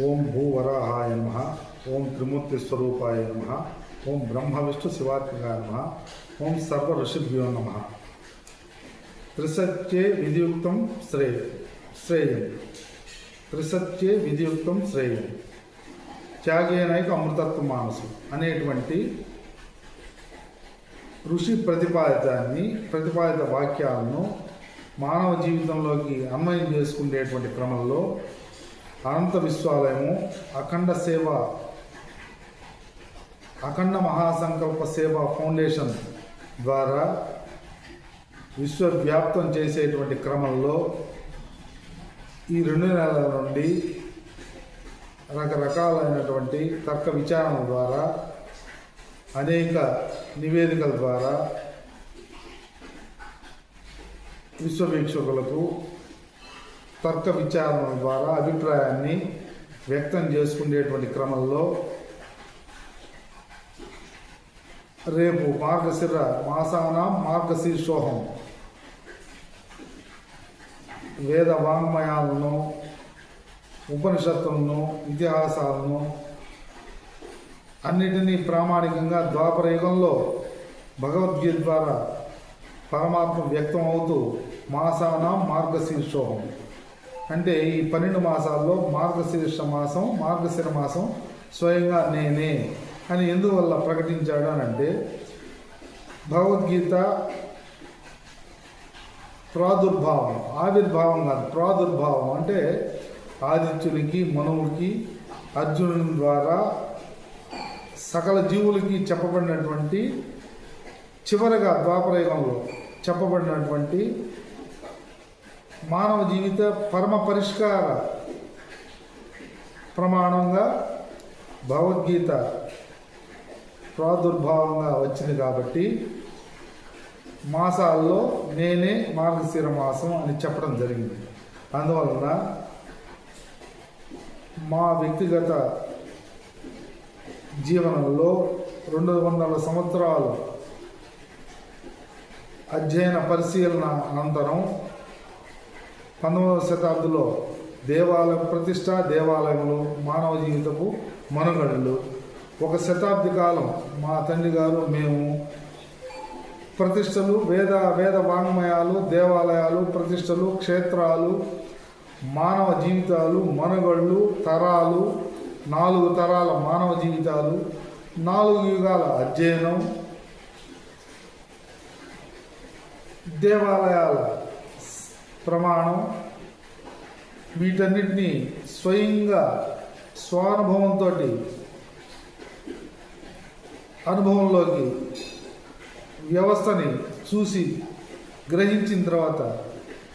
ఓం భూవరాహాయ నమ ఓం త్రిమూర్తి స్వరూపాయ నమ ఓం బ్రహ్మ విష్ణు శివాత్మకాయ నమ ఓం సర్వ ఋషిభ్యో నమ. త్రిసత్యే విధియుక్తం శ్రేయ శ్రేయం. త్రిసత్యే విధియుక్తం శ్రేయం. త్యాగేనైక అమృతత్వ మానసు అనేటువంటి ఋషి ప్రతిపాదితాన్ని ప్రతిపాదిత వాక్యాలను మానవ జీవితంలోకి అన్వయం చేసుకునేటువంటి క్రమంలో అనంత విశ్వాలయము అఖండ సేవ అఖండ మహాసంకల్ప సేవ ఫౌండేషన్ ద్వారా విశ్వవ్యాప్తం చేసేటువంటి క్రమంలో ఈ రెండు నెలల నుండి రకరకాలైనటువంటి తర్క విచారణ ద్వారా అనేక నివేదికల ద్వారా విశ్వవీక్షకులకు తర్క విచారణ ద్వారా అభిప్రాయాన్ని వ్యక్తం చేసుకునేటువంటి క్రమంలో రేపు మార్గశిర మాసాన మార్గశీర్షోహం. వేద వాంగ్మయాలను ఉపనిషత్తులను ఇతిహాసాలను అన్నిటినీ ప్రామాణికంగా ద్వాపర యుగంలో భగవద్గీత ద్వారా పరమాత్మ వ్యక్తం అవుతూ మాసాన మార్గశీర్షోహం. అంటే ఈ పన్నెండు మాసాల్లో మార్గశీర్ష మాసం మార్గశిర మాసం స్వయంగా నేనే అని ఎందువల్ల ప్రకటించాడు అని అంటే భగవద్గీత ప్రాదుర్భావం ఆవిర్భావం కాదు ప్రాదుర్భావం అంటే ఆదిత్యునికి మనువుకి అర్జునుని ద్వారా సకల జీవులకి చెప్పబడినటువంటి చివరగా ద్వాపరయుగంలో చెప్పబడినటువంటి మానవ జీవిత పరమ పరిష్కార ప్రమాణంగా భగవద్గీత ప్రాదుర్భావంగా వచ్చింది కాబట్టి మాసాల్లో నేనే మార్గశిర మాసం అని చెప్పడం జరిగింది. అందువలన మా వ్యక్తిగత జీవనంలో రెండు వందల సంవత్సరాలు అధ్యయన పరిశీలన అనంతరం పంతొమ్మిదవ శతాబ్దిలో దేవాలయ ప్రతిష్ట దేవాలయములు మానవ జీవితపు మనుగడలు. ఒక శతాబ్ది కాలం మా తండ్రి గారు మేము ప్రతిష్టలు వేద వేద వాంగ్మయాలు దేవాలయాలు ప్రతిష్టలు క్షేత్రాలు మానవ జీవితాలు మనుగళ్ళు తరాలు నాలుగు తరాల మానవ జీవితాలు నాలుగు యుగాల అధ్యయనం దేవాలయాల ప్రమాణం. వీటన్నిటినీ స్వయంగా స్వానుభవంతో అనుభవంలోకి వ్యవస్థని చూసి గ్రహించిన తర్వాత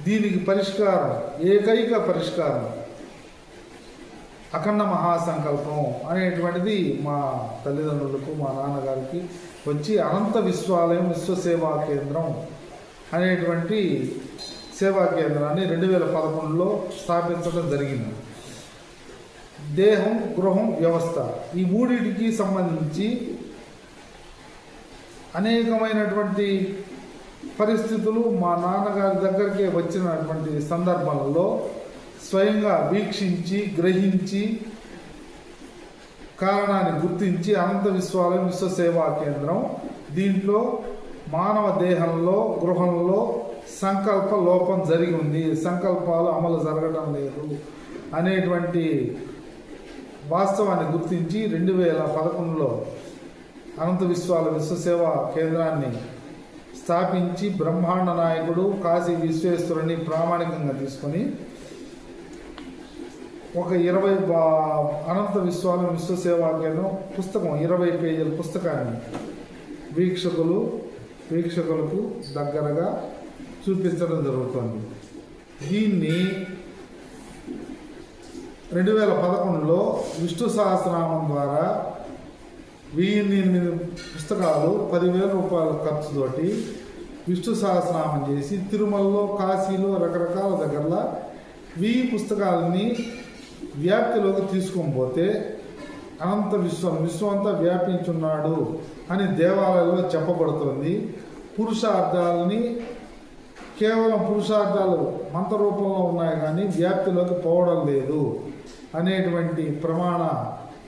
దీనికి పరిష్కారం ఏకైక పరిష్కారం అఖండ మహాసంకల్పం అనేటువంటిది మా తల్లిదండ్రులకు మా నాన్నగారికి వచ్చి అనంత విశ్వాలయం విశ్వసేవా కేంద్రం అనేటువంటి సేవా కేంద్రాన్ని రెండు వేల పదకొండులో స్థాపించడం జరిగింది. దేహం గృహం వ్యవస్థ ఈ మూడింటికి సంబంధించి అనేకమైనటువంటి పరిస్థితులు మా నాన్నగారి దగ్గరికి వచ్చినటువంటి సందర్భంలో స్వయంగా వీక్షించి గ్రహించి కారణాన్ని గుర్తించి అనంత విశ్వాలయం విశ్వసేవా కేంద్రం దీంట్లో మానవ దేహంలో గృహంలో సంకల్ప లోపం జరిగి ఉంది. సంకల్పాలు అమలు జరగడం లేదు అనేటువంటి వాస్తవాన్ని గుర్తించి రెండు వేల పదకొండులో అనంత విశ్వాల విశ్వసేవ కేంద్రాన్ని స్థాపించి బ్రహ్మాండ నాయకుడు కాశీ విశ్వేశ్వరుని ప్రామాణికంగా తీసుకొని ఒక ఇరవై బా- అనంత విశ్వాల విశ్వసేవా కేంద్రం పుస్తకం ఇరవై పేజీల పుస్తకాన్ని వీక్షకులు వీక్షకులకు దగ్గరగా చూపించడం జరుగుతుంది. దీన్ని రెండు వేల పదకొండులో విష్ణు సహస్రనామం ద్వారా వెయ్యి ఎనిమిది పుస్తకాలు పదివేల రూపాయల ఖర్చుతోటి విష్ణు సహస్రనామం చేసి తిరుమలలో కాశీలో రకరకాల దగ్గరలో వెయ్యి పుస్తకాలని వ్యాప్తిలోకి తీసుకొని పోతే అనంత విశ్వం విశ్వం అంతా వ్యాపించున్నాడు అని దేవాలయంలో చెప్పబడుతుంది. పురుషార్థాలని కేవలం పురుషార్థాలు మంత్ర రూపంలో ఉన్నాయి కానీ వ్యాప్తిలోకి పోవడం లేదు అనేటువంటి ప్రమాణ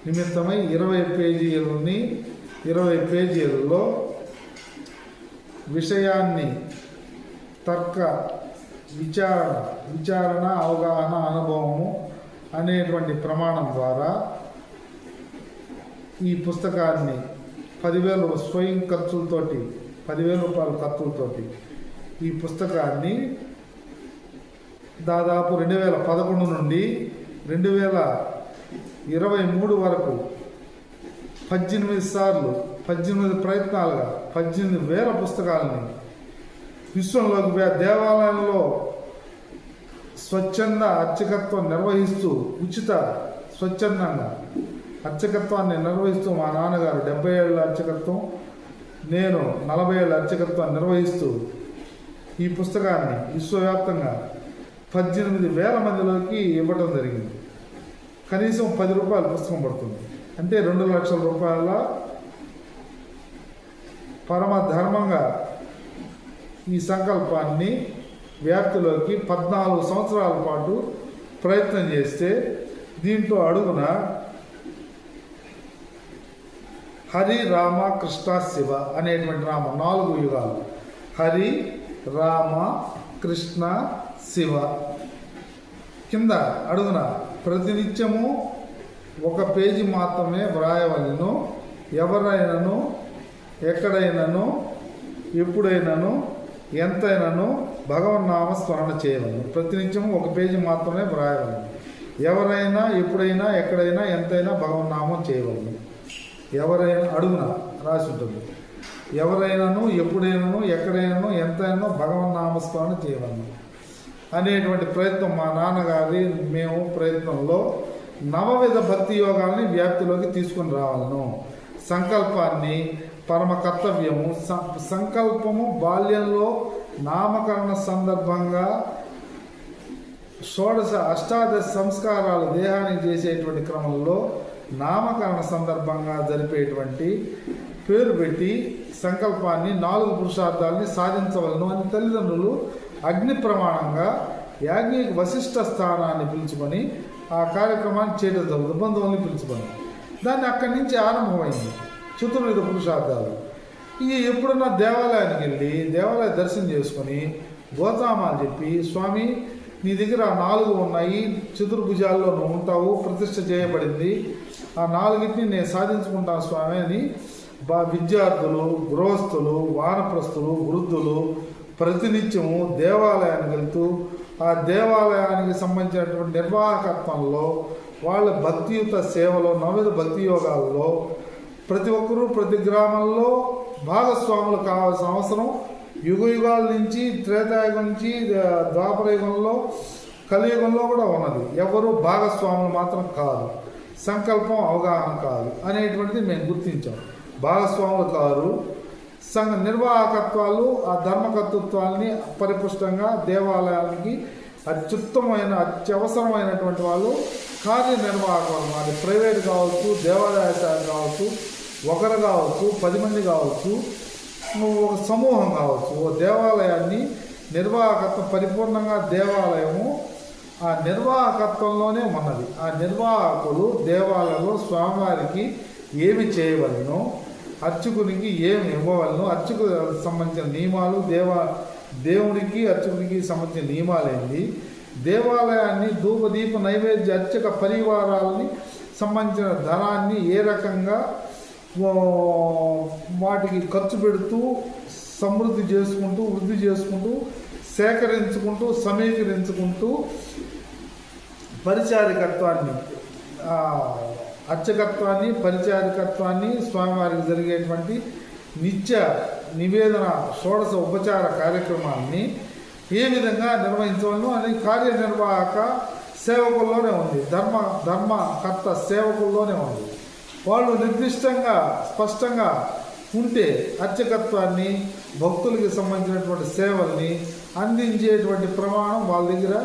నిమిత్తమై ఇరవై పేజీలని ఇరవై పేజీలలో విషయాన్ని తర్క విచారణ విచారణ అవగాహన అనుభవము అనేటువంటి ప్రమాణం ద్వారా ఈ పుస్తకాన్ని పదివేలు స్వయం ఖర్చులతోటి పదివేల రూపాయల ఖర్చులతోటి ఈ పుస్తకాన్ని దాదాపు రెండు వేల పదకొండు నుండి రెండు వేల ఇరవై మూడు వరకు పద్దెనిమిది సార్లు పద్దెనిమిది ప్రయత్నాలుగా పద్దెనిమిది వేల పుస్తకాలని విశ్వంలోకి దేవాలయంలో స్వచ్ఛంద అర్చకత్వం నిర్వహిస్తూ ఉచిత స్వచ్ఛందంగా అర్చకత్వాన్ని నిర్వహిస్తూ మా నాన్నగారు డెబ్బై ఏళ్ళ అర్చకత్వం నేను నలభై ఏళ్ళ అర్చకత్వాన్ని నిర్వహిస్తూ ఈ పుస్తకాన్ని విశ్వవ్యాప్తంగా పద్దెనిమిది వేల మందిలోకి ఇవ్వడం జరిగింది. కనీసం పది రూపాయల పుస్తకం పడుతుంది. అంటే రెండు లక్షల రూపాయల పరమ ధర్మంగా ఈ సంకల్పాన్ని వ్యాప్తిలోకి పద్నాలుగు సంవత్సరాల పాటు ప్రయత్నం చేస్తే దీంట్లో అడుగున హరి రామ కృష్ణ శివ అనేటువంటి నామ నాలుగు యుగాలు. హరి రామ కృష్ణ శివ. కింద అడుగున ప్రతినిత్యము ఒక పేజీ మాత్రమే వ్రాయవలను. ఎవరైనాను ఎక్కడైనాను ఎప్పుడైనాను ఎంతైనాను భగవన్నామ స్మరణ చేయవలను. ప్రతినిత్యము ఒక పేజీ మాత్రమే వ్రాయవలను. ఎవరైనా ఎప్పుడైనా ఎక్కడైనా ఎంతైనా భగవన్నామం చేయవలను. ఎవరైనా అడుగున రాసి ఉంటుంది. ఎవరైనాను ఎప్పుడైనాను ఎక్కడైనాను ఎంతైనా భగవన్నామస్మరణ చేయవలను అనేటువంటి ప్రయత్నం మా నాన్నగారి మేము ప్రయత్నంలో నవవిధ భక్తి యోగాల్ని వ్యాప్తిలోకి తీసుకుని రావాలను. సంకల్పాన్ని పరమ కర్తవ్యము సం- సంకల్పము బాల్యంలో నామకరణ సందర్భంగా షోడశ అష్టాదశ సంస్కారాలు దేహానికి చేసేటువంటి క్రమంలో నామకరణ సందర్భంగా జరిపేటువంటి పేరు పెట్టి సంకల్పాన్ని నాలుగు పురుషార్థాలని సాధించవలను అని తల్లిదండ్రులు అగ్ని ప్రమాణంగా యాజ్ఞిక వశిష్ఠ స్థానాన్ని పిలుచుకొని ఆ కార్యక్రమాన్ని చేయడం జరుగుతుంది బంధువుల్ని పిలుచుకొని. దాన్ని అక్కడి నుంచి ఆరంభమైంది చతుర్విధ పురుషార్థాలు. ఇక ఎప్పుడన్నా దేవాలయానికి వెళ్ళి దేవాలయ దర్శనం చేసుకొని గోతామాలు చెప్పి స్వామి నీ దగ్గర ఆ నాలుగు ఉన్నాయి చతుర్భుజాల్లో నువ్వు ఉంటావు ప్రతిష్ట చేయబడింది ఆ నాలుగింటిని నేను సాధించుకుంటాను స్వామి అని విద్యార్థులు గృహస్థులు వానప్రస్థులు వృద్ధులు ప్రతినిత్యము దేవాలయానికి వెళ్తూ ఆ దేవాలయానికి సంబంధించినటువంటి నిర్వాహకత్వంలో వాళ్ళ భక్తియుత సేవలో నవవిధ భక్తి యోగాల్లో ప్రతి ఒక్కరూ ప్రతి గ్రామంలో భాగస్వాములు కావాల్సిన అవసరం. యుగ యుగాల నుంచి త్రేతాయుగం నుంచి ఆ, ద్వాపర యుగంలో కలియుగంలో కూడా ఉన్నది. ఎవరు భాగస్వాములు మాత్రం కాదు. సంకల్పం అవగాహన కాదు అనేటువంటిది మేము గుర్తించాం. భాగస్వాములు కారు సంఘ నిర్వాహకత్వాలు ఆ ధర్మకర్తృత్వాల్ని పరిపుష్టంగా దేవాలయానికి అత్యుత్తమైన అత్యవసరమైనటువంటి వాళ్ళు కార్యనిర్వాహకం అది ప్రైవేట్ కావచ్చు దేవాలయ శాఖ కావచ్చు ఒకరు కావచ్చు పది మంది కావచ్చు ఒక సమూహం కావచ్చు ఓ దేవాలయాన్ని నిర్వాహకత్వం పరిపూర్ణంగా దేవాలయము ఆ నిర్వాహకత్వంలోనే ఉన్నది. ఆ నిర్వాహకులు దేవాలయంలో స్వామివారికి ఏమి చేయవలను? అర్చకునికి ఏమి ఇవ్వవలను అర్చకు సంబంధించిన నియమాలు దేవ దేవుడికి అర్చకునికి సంబంధించిన నియమాలు ఏంటి? దేవాలయాన్ని ధూపదీప నైవేద్య అర్చక పరివారాలని సంబంధించిన ధనాన్ని ఏ రకంగా వాటికి ఖర్చు పెడుతూ సమృద్ధి చేసుకుంటూ వృద్ధి చేసుకుంటూ సేకరించుకుంటూ సమీకరించుకుంటూ పరిచారికత్వాన్ని అర్చకత్వాన్ని పరిచారికత్వాన్ని స్వామివారికి జరిగేటువంటి నిత్య నివేదన షోడశ ఉపచార కార్యక్రమాన్ని ఏ విధంగా నిర్వహించవలను అని కార్యనిర్వాహక సేవకుల్లోనే ఉంది. ధర్మ ధర్మకర్త సేవకుల్లోనే ఉంది. వాళ్ళు నిర్దిష్టంగా స్పష్టంగా ఉంటే అర్చకత్వాన్ని భక్తులకి సంబంధించినటువంటి సేవల్ని అందించేటువంటి ప్రమాణం వాళ్ళ దగ్గర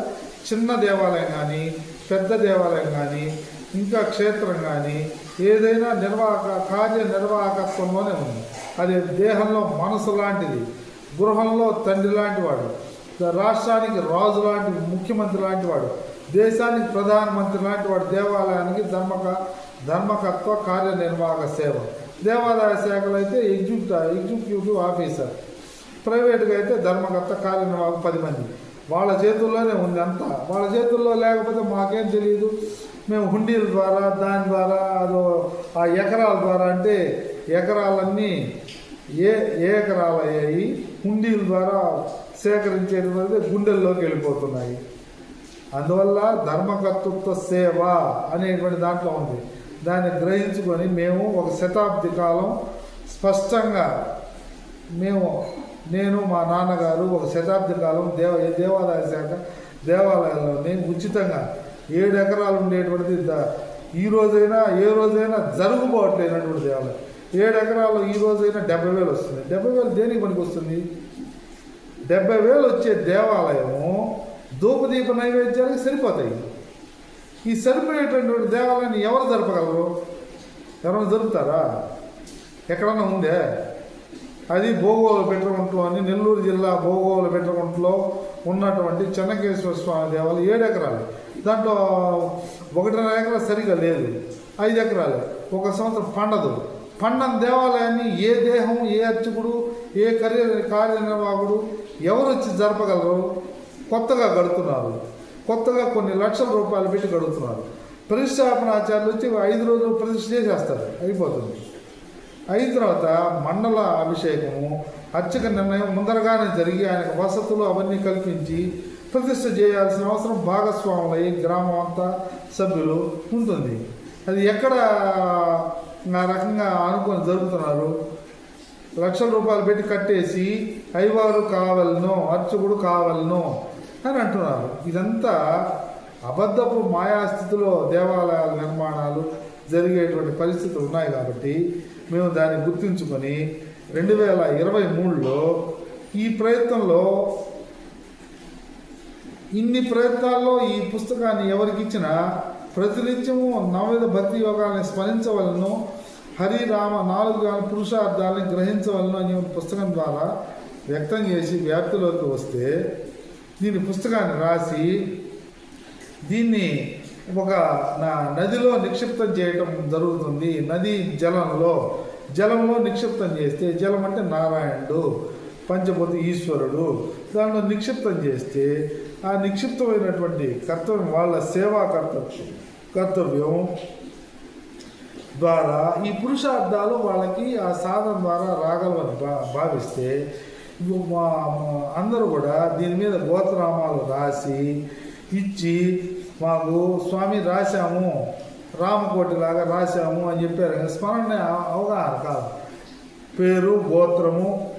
చిన్న దేవాలయం కానీ పెద్ద దేవాలయం కానీ ఇంకా క్షేత్రం కానీ ఏదైనా నిర్వాహక కార్య నిర్వాహకత్వంలోనే ఉంది. అది దేహంలో మనసు లాంటిది గృహంలో తండ్రి లాంటి వాడు రాష్ట్రానికి రాజు లాంటి ముఖ్యమంత్రి లాంటి వాడు దేశానికి ప్రధానమంత్రి లాంటి వాడు దేవాలయానికి ధర్మక ధర్మకత్వ కార్యనిర్వాహక సేవ. దేవాలయ శాఖలో అయితే ఎగ్జిక్యూటివ్ ఎగ్జిక్యూటివ్ ఆఫీసర్. ప్రైవేట్గా అయితే ధర్మకర్త కార్యనిర్వాహక పది మంది. వాళ్ళ చేతుల్లోనే ఉంది అంతా. వాళ్ళ చేతుల్లో లేకపోతే మాకేం తెలియదు మేము హుండీల ద్వారా దాని ద్వారా అదో ఆ ఎకరాల ద్వారా అంటే ఎకరాలన్నీ ఏ ఏ ఎకరాలు అయ్యాయి? హుండీల ద్వారా సేకరించేటువంటి గుండెల్లోకి వెళ్ళిపోతున్నాయి. అందువల్ల ధర్మకర్తృత్వ సేవ అనేటువంటి దాంట్లో ఉంది. దాన్ని గ్రహించుకొని మేము ఒక శతాబ్ది కాలం స్పష్టంగా మేము నేను మా నాన్నగారు ఒక శతాబ్ది కాలం దేవ దేవాలయ శాఖ దేవాలయాల్లోని ఉచితంగా ఏడు ఎకరాలు ఉండేటువంటిది ద- ఈ రోజైనా ఏ రోజైనా జరుగుబాట్లేనటువంటి దేవాలయం. ఏడు ఎకరాలు ఈ రోజైనా డెబ్బై వేలు వస్తుంది. డెబ్బై వేలు దేనికి పనికి వస్తుంది? డెబ్బై వేలు వచ్చే దేవాలయము ధూపదీప నైవేద్యానికి సరిపోతాయి. ఈ సరిపోయేటటువంటి దేవాలయాన్ని ఎవరు జరపగలరు? ఎవరైనా జరుపుతారా? ఎక్కడన్నా ఉందే? అది భోగోలు పెట్టుకుంటలోని నెల్లూరు జిల్లా భోగోల పెట్టుకుంటలో ఉన్నటువంటి చెన్నకేశ్వర స్వామి దేవాలయం ఏడు ఎకరాలు. దాంట్లో ఒకటిన్నర ఎకరా సరిగా లేదు. ఐదు ఎకరాలు. ఒక సంవత్సరం పండదు. పండని దేవాలయాన్ని ఏ దేహం ఏ అర్చకుడు ఏ కార్య కార్యనిర్వాహకుడు ఎవరు వచ్చి జరపగలరు? కొత్తగా గడుతున్నారు కొత్తగా కొన్ని లక్షల రూపాయలు పెట్టి గడుతున్నారు ప్రతిష్టాపనాచార్యులు వచ్చి ఐదు రోజులు ప్రతిష్ఠ చేసేస్తారు. అయిపోతుంది. అయిన తర్వాత మండల అభిషేకము అర్చక నిర్ణయం ముందరగానే జరిగి ఆయనకు వసతులు అవన్నీ కల్పించి ప్రతిష్ట చేయాల్సిన అవసరం భాగస్వాములై గ్రామం అంతా సభ్యులు ఉంటుంది. అది ఎక్కడ నా రకంగా అనుకొని జరుపుతున్నారు? లక్షల రూపాయలు పెట్టి కట్టేసి అయ్యవారు కావలను అర్చకుడు కావలను అని అంటున్నారు. ఇదంతా అబద్ధపు మాయాస్థితిలో దేవాలయాల నిర్మాణాలు జరిగేటువంటి పరిస్థితులు ఉన్నాయి కాబట్టి మేము దాన్ని గుర్తుంచుకొని రెండు వేల ఇరవై మూడులో ఈ ప్రయత్నంలో ఇన్ని ప్రయత్నాల్లో ఈ పుస్తకాన్ని ఎవరికి ఇచ్చినా ప్రతినిత్యము నవవిధ భక్తి యోగాన్ని స్మరించవలను హరిరామ నాలుగు గాన పురుషార్థాలను గ్రహించవలను అనే పుస్తకం ద్వారా వ్యక్తం చేసి వ్యాప్తిలోకి వస్తే దీని పుస్తకాన్ని రాసి దీన్ని ఒక నా నదిలో నిక్షిప్తం చేయటం జరుగుతుంది. నది జలంలో జలంలో నిక్షిప్తం చేస్తే జలం అంటే నారాయణుడు పంచభూతి ఈశ్వరుడు. దానిలో నిక్షిప్తం చేస్తే ఆ నిక్షిప్తమైనటువంటి కర్తవ్యం వాళ్ళ సేవా కర్తవ్యం కర్తవ్యం ద్వారా ఈ పురుషార్థాలు వాళ్ళకి ఆ సాధన ద్వారా రాగలవని భా భావిస్తే మా అందరూ కూడా దీని మీద గోత్రనామాలు రాసి ఇచ్చి మాకు స్వామి రాశాము రామకోటిలాగా రాశాము అని చెప్పారు. స్మరణ అవగాహన కాదు. పేరు గోత్రము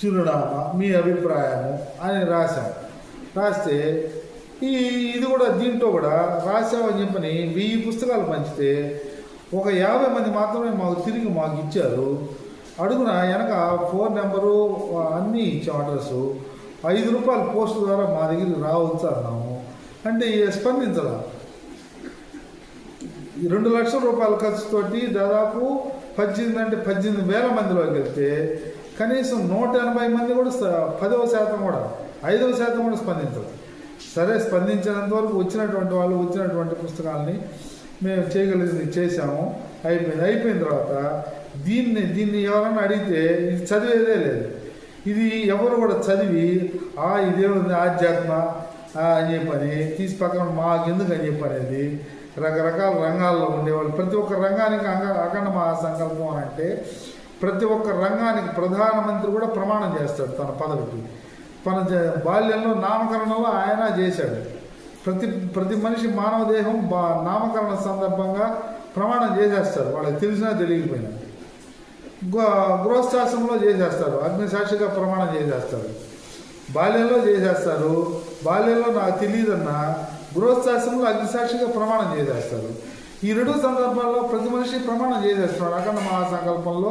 చిరునామా మీ అభిప్రాయము అని రాశాం రాస్తే ఈ ఇది కూడా దీంట్లో కూడా రాశామని చెప్పని వెయ్యి పుస్తకాలు పంచితే ఒక యాభై మంది మాత్రమే మాకు తిరిగి మాకు ఇచ్చారు. అడుగున వెనక ఫోన్ నెంబరు అన్నీ ఇచ్చాం అడ్రస్సు. ఐదు రూపాయలు పోస్ట్ ద్వారా మా దగ్గరికి రావచ్చు అన్నాము. అంటే ఈ స్పందించడం రెండు లక్షల రూపాయల ఖర్చుతోటి దాదాపు పద్దెనిమిది అంటే పద్దెనిమిది వేల మందిలోకి వెళ్తే కనీసం నూట ఎనభై మంది కూడా పదవ శాతం కూడా ఐదవ శాతం కూడా స్పందించదు సరే స్పందించినంత వరకు వచ్చినటువంటి వాళ్ళు వచ్చినటువంటి పుస్తకాలని మేము చేయగలిగింది చేశాము. అయిపోయింది. అయిపోయిన తర్వాత దీన్ని దీన్ని ఎవరన్నా అడిగితే ఇది చదివేదే లేదు. ఇది ఎవరు కూడా చదివి ఆ ఇదేముంది ఆధ్యాత్మ అని చెప్పని తీసి పక్కన మాకెందుకు అని చెప్పనేది రకరకాల రంగాల్లో ఉండేవాళ్ళు. ప్రతి ఒక్క రంగానికి అంగ అఖండ మహాసంకల్పం అని అంటే ప్రతి ఒక్క రంగానికి ప్రధానమంత్రి కూడా ప్రమాణం చేస్తాడు తన పదవికి. తన బాల్యంలో నామకరణంలో ఆయన చేశాడు. ప్రతి ప్రతి మనిషి మానవ దేహం బా నామకరణ సందర్భంగా ప్రమాణం చేసేస్తారు వాళ్ళకి తెలిసినా తెలియకపోయినా. గృహస్థాశ్రమంలో చేసేస్తారు అగ్నిసాక్షిగా ప్రమాణం చేసేస్తారు బాల్యంలో చేసేస్తారు బాల్యంలో నాకు తెలియదన్నా గృహస్థాశ్రమంలో అగ్నిసాక్షిగా ప్రమాణం చేసేస్తారు. ఈ రెండు సందర్భాల్లో ప్రతి మనిషి ప్రమాణం చేసేస్తున్నాడు అఖండ మహాసంకల్పంలో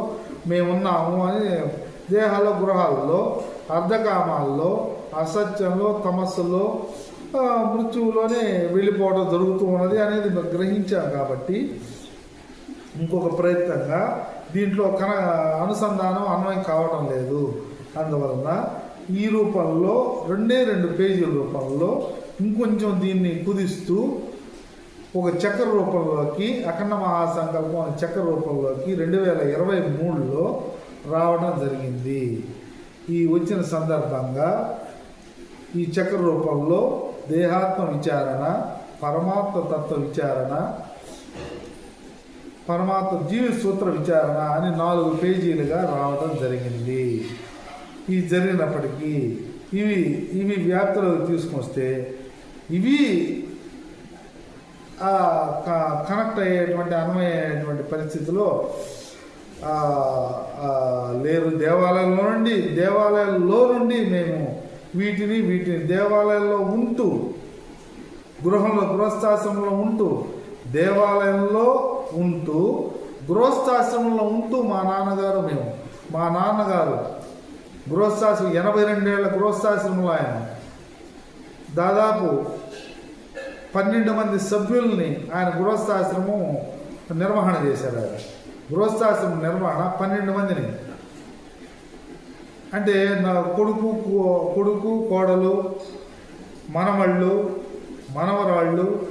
మేమున్నాము అని దేహాల్లో గృహాల్లో అర్ధకామాల్లో అసత్యంలో తమస్సులో మృత్యువులోనే వెళ్ళిపోవడం జరుగుతూ ఉన్నది అనేది గ్రహించాం కాబట్టి ఇంకొక ప్రయత్నంగా దీంట్లో కన అనుసంధానం అన్వయం కావడం లేదు. అందువలన ఈ రూపంలో రెండే రెండు పేజీల రూపంలో ఇంకొంచెం దీన్ని కుదిస్తూ ఒక చక్ర రూపంలోకి అఖండ మహాసంకల్పం అనే చక్ర రూపంలోకి రెండు వేల ఇరవై మూడులో రావడం జరిగింది. ఈ వచ్చిన సందర్భంగా ఈ చక్ర రూపంలో దేహాత్మ విచారణ పరమాత్మ తత్వ విచారణ పరమాత్మ జీవి సూత్ర విచారణ అని నాలుగు పేజీలుగా రావడం జరిగింది. ఇవి జరిగినప్పటికీ ఇవి ఇవి వ్యాప్తిలోకి తీసుకొస్తే ఇవి క- కనెక్ట్ అయ్యేటువంటి అన్వయమైనటువంటి పరిస్థితిలో లేరు దేవాలయంలో నుండి దేవాలయాల్లో నుండి మేము వీటిని వీటిని దేవాలయాల్లో ఉంటూ గృహంలో గృహస్థాశ్రమంలో ఉంటూ దేవాలయంలో ఉంటూ గృహస్థాశ్రమంలో ఉంటూ మా నాన్నగారు మేము మా నాన్నగారు గృహస్థాశ్రమం ఎనభై రెండేళ్ళ గృహస్థాశ్రమంలో ఆయన. దాదాపు పన్నెండు మంది సభ్యుల్ని ఆయన గృహస్థాశ్రమం నిర్వహణ చేశారు ఆయన. గృహస్థాశ్రమం నిర్వహణ పన్నెండు మందిని. అంటే నా కొడుకు కో- కొడుకు కోడలు మనవళ్ళు మనవరాళ్ళు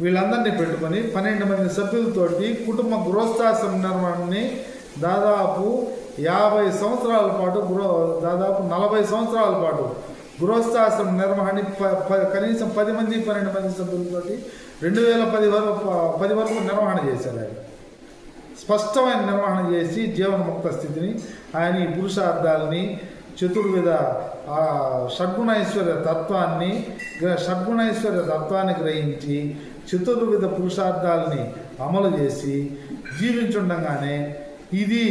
వీళ్ళందరినీ పెట్టుకొని పన్నెండు మంది సభ్యులతోటి కుటుంబ గృహస్థాశ్రమ నిర్వహణని దాదాపు యాభై సంవత్సరాల పాటు గృహ దాదాపు నలభై సంవత్సరాల పాటు గృహస్థాశ్రమ నిర్వహణ ప- ప- కనీసం పది మంది పన్నెండు మంది సభ్యులతోటి రెండు వేల పది వరకు పది వరకు నిర్వహణ చేశారు ఆయన. స్పష్టమైన నిర్వహణ చేసి జీవన్ముక్త స్థితిని ఆయన ఈ పురుషార్థాలని చతుర్విధ షడ్గుణైశ్వర్య తత్వాన్ని షడ్గుణైశ్వర్య తత్వాన్ని గ్రహించి చతుర్విధ పురుషార్థాలని అమలు చేసి జీవించుండగానే ఇది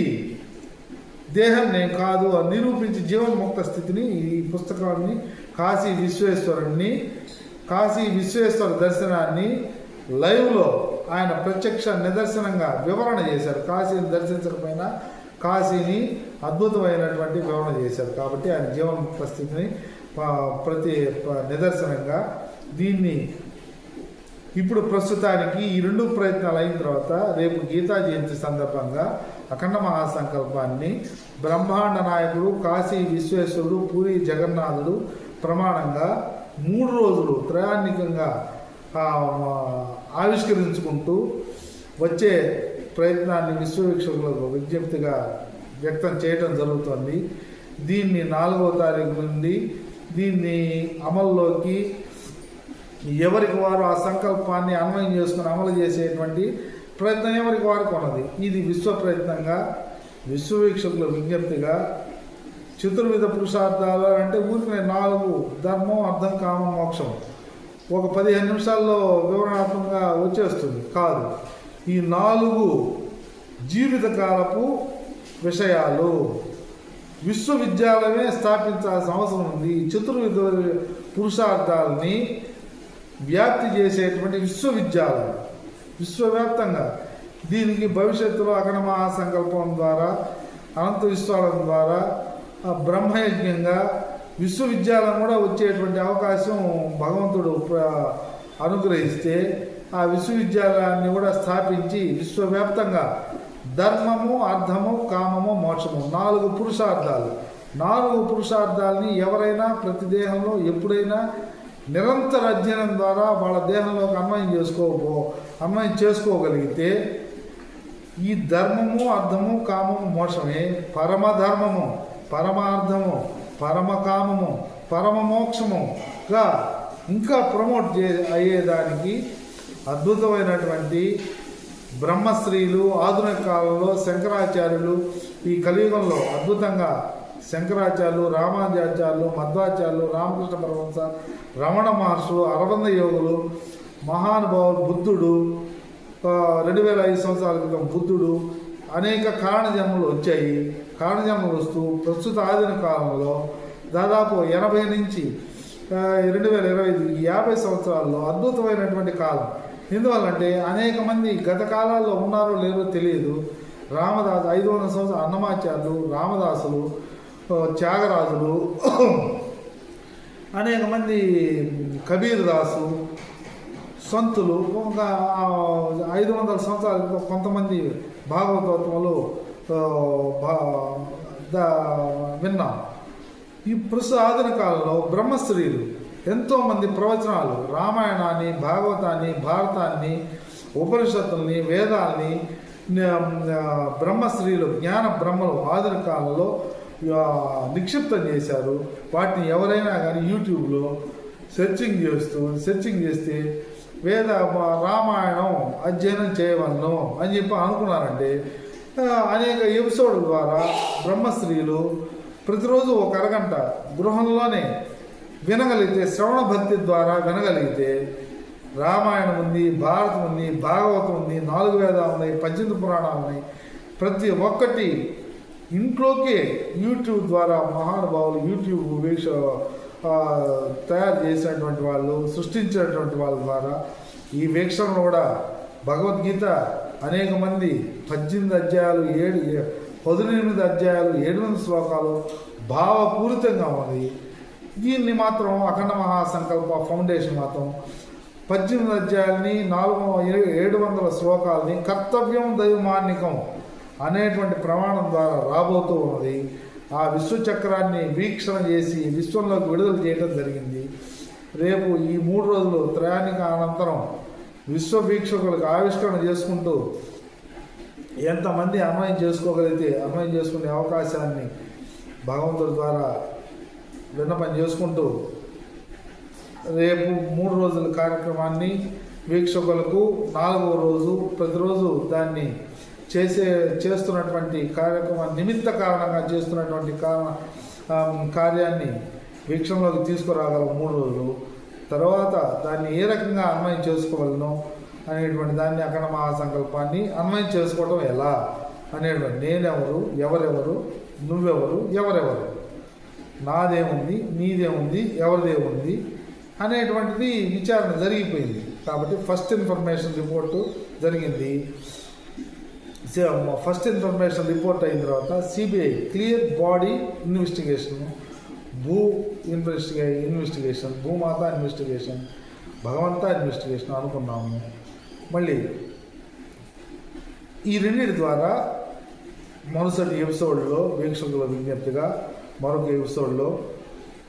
దేహం నేను కాదు అని నిరూపించి జీవన్ముక్త స్థితిని ఈ పుస్తకాన్ని కాశీ విశ్వేశ్వరుణ్ణి కాశీ విశ్వేశ్వర దర్శనాన్ని లైవ్లో ఆయన ప్రత్యక్ష నిదర్శనంగా వివరణ చేశారు. కాశీని దర్శించకపోయినా కాశీని అద్భుతమైనటువంటి వివరణ చేశారు. కాబట్టి ఆయన జీవన్ముక్త స్థితిని ప్రతి నిదర్శనంగా దీన్ని ఇప్పుడు ప్రస్తుతానికి ఈ రెండు ప్రయత్నాలు అయిన తర్వాత రేపు గీతా జయంతి సందర్భంగా అఖండ మహాసంకల్పాన్ని బ్రహ్మాండ నాయకుడు కాశీ విశ్వేశ్వరుడు పూరి జగన్నాథుడు ప్రమాణంగా మూడు రోజులు త్రయాణికంగా ఆవిష్కరించుకుంటూ వచ్చే ప్రయత్నాన్ని విశ్వవీక్షకులకు విజ్ఞప్తిగా వ్యక్తం చేయడం జరుగుతుంది. దీన్ని నాలుగవ తారీఖు నుండి దీన్ని అమల్లోకి ఎవరికి వారు ఆ సంకల్పాన్ని అన్వయం చేసుకుని అమలు చేసేటువంటి ప్రయత్నం ఎవరికి వారికి ఉన్నది ఇది విశ్వ ప్రయత్నంగా విశ్వవీక్షకుల విజ్ఞప్తిగా చతుర్విధ పురుషార్థాలు అంటే ఊరికి నాలుగు ధర్మం అర్థం కామం మోక్షం. ఒక పదిహేను నిమిషాల్లో వివరణాత్మకంగా వచ్చేస్తుంది. కాదు. ఈ నాలుగు జీవితకాలపు విషయాలు. విశ్వవిద్యాలయమే స్థాపించాల్సిన అవసరం ఉంది. ఈ చతుర్విధ పురుషార్థాలని వ్యాప్తి చేసేటువంటి విశ్వవిద్యాలయం. విశ్వవ్యాప్తంగా దీనికి భవిష్యత్తులో అఖండ మహాసంకల్పం ద్వారా అనంత విశ్వాలం ద్వారా బ్రహ్మయజ్ఞంగా విశ్వవిద్యాలయం కూడా వచ్చేటువంటి అవకాశం భగవంతుడు అనుగ్రహిస్తే ఆ విశ్వవిద్యాలయాన్ని కూడా స్థాపించి విశ్వవ్యాప్తంగా ధర్మము అర్థము కామము మోక్షము నాలుగు పురుషార్థాలు. నాలుగు పురుషార్థాలని ఎవరైనా ప్రతి దేహంలో ఎప్పుడైనా నిరంతర అధ్యయనం ద్వారా వాళ్ళ దేహంలోకి అన్వయం చేసుకోబో అన్వయం చేసుకోగలిగితే ఈ ధర్మము అర్థము కామము మోక్షమే. పరమధర్మము పరమార్థము పరమకామము పరమ మోక్షముగా ఇంకా ప్రమోట్ చే అయ్యేదానికి అద్భుతమైనటువంటి బ్రహ్మశ్రీలు ఆధునిక కాలంలో శంకరాచార్యులు ఈ కలియుగంలో అద్భుతంగా శంకరాచార్యులు రామానుజాచార్యులు మధ్వాచార్యులు రామకృష్ణ పరమంస రమణ మహర్షులు అరవింద యోగులు మహానుభావులు బుద్ధుడు రెండు వేల ఐదు సంవత్సరాల క్రితం బుద్ధుడు అనేక కారణజన్మలు వచ్చాయి. కారణజన్మలు వస్తూ ప్రస్తుత ఆధునిక కాలంలో దాదాపు ఎనభై నుంచి రెండు వేల ఇరవై ఐదు యాభై సంవత్సరాల్లో అద్భుతమైనటువంటి కాలం. ఎందువల్లంటే అనేక మంది గత కాలాల్లో ఉన్నారో లేరో తెలియదు. రామదాసు ఐదు వందల సంవత్సరాలు అన్నమాచార్యులు రామదాసులు త్యాగరాజులు అనేక మంది కబీర్ దాసు సంతులు ఒక ఐదు వందల సంవత్సరాలు కొంతమంది భాగవతత్వంలో భా- దా- విన్నాం. ఈ ప్రస్తుత ఆధునిక కాలంలో బ్రహ్మశ్రీలు ఎంతోమంది ప్రవచనాలు రామాయణాన్ని భాగవతాన్ని భారతాన్ని ఉపనిషత్తుల్ని వేదాల్ని బ్రహ్మశ్రీలు జ్ఞాన బ్రహ్మలు ఆధునిక కాలంలో నిక్షిప్తం చేశారు. వాటిని ఎవరైనా కానీ యూట్యూబ్లో సెర్చింగ్ చేస్తూ సెర్చింగ్ చేస్తే వేద రామాయణం అధ్యయనం చేయవలను అని చెప్పి అనుకున్నారంటే అనేక ఎపిసోడ్ ద్వారా బ్రహ్మశ్రీలు ప్రతిరోజు ఒక అరగంట గృహంలోనే వినగలిగితే శ్రవణ భక్తి ద్వారా వినగలిగితే రామాయణం ఉంది భారతం ఉంది భాగవతం ఉంది నాలుగు వేదాలు ఉన్నాయి పద్దెనిమిది పురాణాలు ఉన్నాయి. ప్రతి ఒక్కటి ఇంట్లోకే యూట్యూబ్ ద్వారా మహానుభావులు యూట్యూబ్ వేష తయారు చేసినటువంటి వాళ్ళు సృష్టించినటువంటి వాళ్ళ ద్వారా ఈ వీక్షణను కూడా భగవద్గీత అనేక మంది పద్దెనిమిది అధ్యాయాలు ఏడు ఏ- పదినెనిమిది అధ్యాయాలు ఏడెనిమిది శ్లోకాలు భావపూరితంగా ఉంది దీన్ని మాత్రం అఖండ మహాసంకల్ప ఫౌండేషన్ మాత్రం పద్దెనిమిది అధ్యాయాలని నాలుగు ఏడు వందల శ్లోకాలని కర్తవ్యం దైవమాన్నికం అనేటువంటి ప్రమాణం ద్వారా రాబోతూ ఉన్నది. ఆ విశ్వచక్రాన్ని వీక్షణ చేసి విశ్వంలోకి విడుదల చేయడం జరిగింది. రేపు ఈ మూడు రోజులు త్రయాణిక అనంతరం విశ్వ వీక్షకులకు ఆవిష్కరణ చేసుకుంటూ ఎంతమంది అన్వయం చేసుకోగలిగితే అన్వయం చేసుకునే అవకాశాన్ని భగవంతుడి ద్వారా విన్నపం చేసుకుంటూ రేపు మూడు రోజుల కార్యక్రమాన్ని వీక్షకులకు నాలుగవ రోజు ప్రతిరోజు దాన్ని చేసే చేస్తున్నటువంటి కార్యక్రమం నిమిత్త కారణంగా చేస్తున్నటువంటి కార్యాన్ని వీక్షణలోకి తీసుకురాగల మూడు రోజులు. తర్వాత దాన్ని ఏ రకంగా అన్వయం చేసుకోగలను అనేటువంటి దాన్ని అఖండ మహాసంకల్పాన్ని అన్వయం చేసుకోవడం ఎలా అనేటువంటి నేనెవరు ఎవరెవరు నువ్వెవరు ఎవరెవరు? నాదేముంది నీదేముంది ఎవరిదేముంది అనేటువంటిది విచారణ జరిగిపోయింది. కాబట్టి ఫస్ట్ ఇన్ఫర్మేషన్ రిపోర్టు జరిగింది. ఫస్ట్ ఇన్ఫర్మేషన్ రిపోర్ట్ అయిన తర్వాత సిబిఐ క్లియర్ బాడీ ఇన్వెస్టిగేషన్ భూ ఇన్వెస్టిగే ఇన్వెస్టిగేషన్ భూమాత ఇన్వెస్టిగేషన్ భగవంత ఇన్వెస్టిగేషన్ అనుకున్నాము. మళ్ళీ ఈ రెండింటి ద్వారా మరుసటి ఎపిసోడ్లో వీక్షకుల విజ్ఞప్తిగా మరొక ఎపిసోడ్లో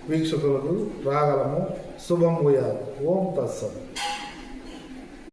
వీక్షకులకు రాగలము. శుభం పోయారు ఓం తత్సం